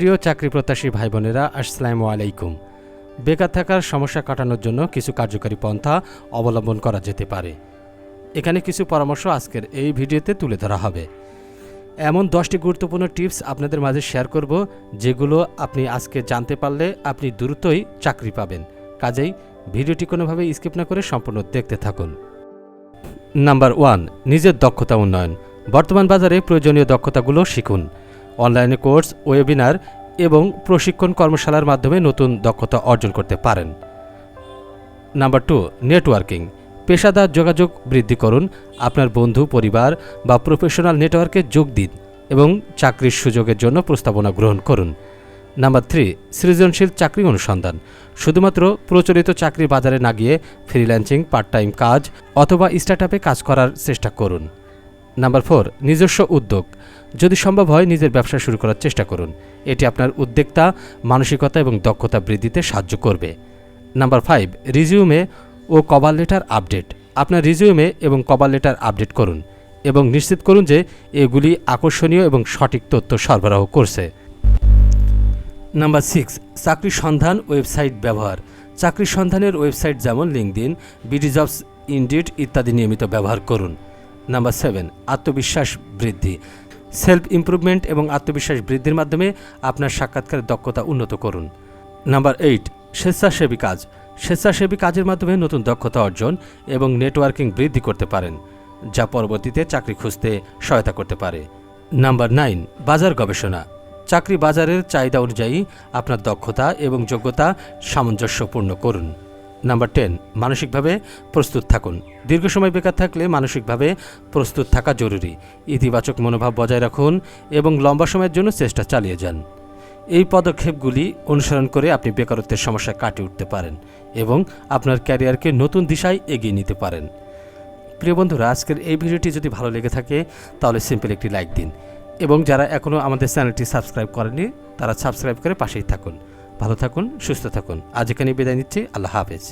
প্রিয় চাকরি প্রত্যাশী ভাই বোনেরা আসসালামু আলাইকুম। বেকার থাকার সমস্যা কাটানোর জন্য কিছু কার্যকারী পন্থা অবলম্বন করা যেতে পারে। এখানে কিছু পরামর্শ আজকের এই ভিডিওতে তুলে ধরা হবে। এমন দশটি গুরুত্বপূর্ণ টিপস আপনাদের মাঝে শেয়ার করব, যেগুলো আপনি আজকে জানতে পারলে আপনি দ্রুতই চাকরি পাবেন। কাজেই ভিডিওটি কোনোভাবে স্কিপ না করে সম্পূর্ণ দেখতে থাকুন। নাম্বার ওয়ান, নিজের দক্ষতা উন্নয়ন। বর্তমান বাজারে প্রয়োজনীয় দক্ষতাগুলো শিখুন। অনলাইনে কোর্স, ওয়েবিনার এবং প্রশিক্ষণ কর্মশালার মাধ্যমে নতুন দক্ষতা অর্জন করতে পারেন। Number two, networking. পেশাদার যোগাযোগ বৃদ্ধি করুন। আপনার বন্ধু, পরিবার বা প্রফেশনাল নেটওয়ার্কে যোগ দিন এবং চাকরির সুযোগের জন্য প্রস্তাবনা গ্রহণ করুন। নাম্বার থ্রি, সৃজনশীল চাকরি অনুসন্ধান। শুধুমাত্র প্রচলিত চাকরি বাজারে না গিয়ে ফ্রিল্যান্সিং পার্ট টাইম কাজ অথবা স্টার্টআপে কাজ করার চেষ্টা করুন। নাম্বার ফোর, নিজস্ব উদ্যোগ। যদি সম্ভব হয়, নিজের ব্যবসা শুরু করার চেষ্টা করুন। এটি আপনার উদ্যোক্তা, মানসিকতা এবং দক্ষতা বৃদ্ধিতে সাহায্য করবে। নাম্বার ফাইভ, রিজিউমে ও কভার লেটার আপডেট। আপনার রিজিউমে এবং কভার লেটার আপডেট করুন এবং নিশ্চিত করুন যে এগুলি আকর্ষণীয় এবং সঠিক তথ্য সরবরাহ করছে। নাম্বার সিক্স, চাকরি সন্ধান ওয়েবসাইট ব্যবহার। চাকরি সন্ধানের ওয়েবসাইট যেমন লিঙ্কডিন বিডি জবস ইন্ডিট ইত্যাদি নিয়মিত ব্যবহার করুন। নাম্বার সেভেন, আত্মবিশ্বাস বৃদ্ধি। সেলফ ইমপ্রুভমেন্ট এবং আত্মবিশ্বাস বৃদ্ধির মাধ্যমে আপনার সাক্ষাৎকারের দক্ষতা উন্নত করুন। নাম্বার এইট, স্বেচ্ছাসেবী কাজ। স্বেচ্ছাসেবী কাজের মাধ্যমে নতুন দক্ষতা অর্জন এবং নেটওয়ার্কিং বৃদ্ধি করতে পারেন, যা পরবর্তীতে চাকরি খুঁজতে সহায়তা করতে পারে। নাম্বার নাইন, বাজার গবেষণা। চাকরি বাজারের চাহিদা অনুযায়ী আপনার দক্ষতা এবং যোগ্যতা সামঞ্জস্যপূর্ণ করুন। নাম্বার টেন মানসিকভাবে প্রস্তুত থাকুন। দীর্ঘ সময় বেকার থাকলে মানসিকভাবে প্রস্তুত থাকা জরুরি। ইতিবাচক মনোভাব বজায় রাখুন এবং লম্বা সময়ের জন্য চেষ্টা চালিয়ে যান। এই পদক্ষেপগুলি অনুসরণ করে আপনি বেকারত্বের সমস্যা কাটিয়ে উঠতে পারেন এবং আপনার ক্যারিয়ারকে নতুন দিশায় এগিয়ে নিতে পারেন। প্রিয় বন্ধুরা, আজকের এই ভিডিওটি যদি ভালো লেগে থাকে, তাহলে সিম্পল একটি লাইক দিন। এবং যারা এখনও আমাদের চ্যানেলটি সাবস্ক্রাইব করেনি তারা সাবস্ক্রাইব করে পাশেই থাকুন। ভালো থাকুন সুস্থ থাকুন। আজ এখানে বিদায় নিচ্ছি। আল্লাহ হাফেজ।